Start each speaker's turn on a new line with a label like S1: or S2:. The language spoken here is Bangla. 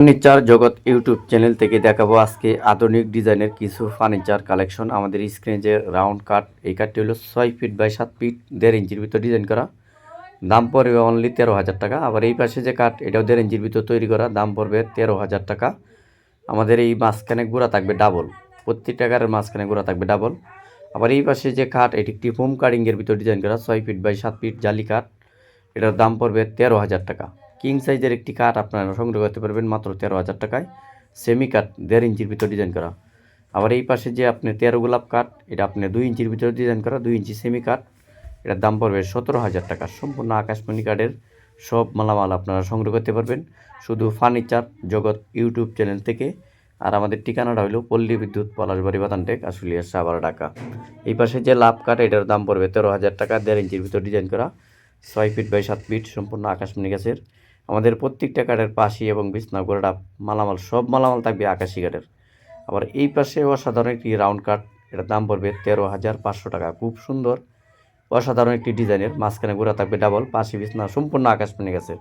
S1: ফার্নিচার জগৎ ইউটিউব চ্যানেল থেকে দেখাবো আজকে আধুনিক ডিজাইনের কিছু ফার্নিচার কালেকশন। আমাদের স্ক্রিনে যে রাউন্ড কাট, এই কাঠটি হলো ছয় ফিট বাই সাত ফিট, দেড় ইঞ্চির ভিতর ডিজাইন করা। দাম পড়বে অনলি তেরো হাজার টাকা। আবার এই পাশে যে কাঠ এটাও দেড় ইঞ্চির ভিতর তৈরি করা। দাম পড়বে তেরো হাজার টাকা। আমাদের এই মাঝখানে গুঁড়া থাকবে ডাবল প্রত্যেক টাকার মাঝখানে গুঁড়া থাকবে ডাবল আবার এই পাশে যে কাঠ, এটি একটি ফোম কাটিংয়ের ভিতর ডিজাইন করা। ছয় ফিট বাই সাত ফিট জালি কাঠ। এটার দাম পড়বে তেরো হাজার টাকা। কিং সাইজের একটি কাঠ আপনারা সংগ্রহ করতে পারবেন মাত্র তেরো হাজার টাকায়। সেমি কাঠ দেড় ইঞ্চির ভিতর ডিজাইন করা। আবার এই পাশে যে আপনি তেরো গোলাপ কাঠ, এটা আপনি দুই ইঞ্চির ভিতরে ডিজাইন করা, দুই ইঞ্চি সেমি কাঠ এটার দাম পড়বে সতেরো হাজার টাকা। সম্পূর্ণ আকাশমণি কাঠের সব মালামাল আপনারা সংগ্রহ করতে পারবেন। শুধু ফার্নিচার জগৎ ইউটিউব চ্যানেল থেকে। আর আমাদের ঠিকানাটা হলো পল্লী বিদ্যুৎ পলাশবাড়ি বাতানটেক, আশুলিয়া সাবার ঢাকা। এই পাশে যে লাভ কাঠ, এটার দাম পড়বে তেরো হাজার টাকা, দেড় ইঞ্চির ভিতর ডিজাইন করা। ছয় ফিট বাই সাত ফিট সম্পূর্ণ আকাশমণি গাছের। আমাদের প্রত্যেকটা কাঠের পাশি এবং বিছনা গোড়াটা মালামাল, সব মালামাল থাকবে আকাশি কাঠের। আবার এই পাশে অসাধারণ একটি রাউন্ড কাঠ, এটার দাম পড়বে তেরো হাজার পাঁচশো টাকা। খুব সুন্দর, অসাধারণ একটি ডিজাইনের, মাঝখানে গোড়া থাকবে ডাবল, পাশি, বিছনা সম্পূর্ণ আকাশ পেনে গাছের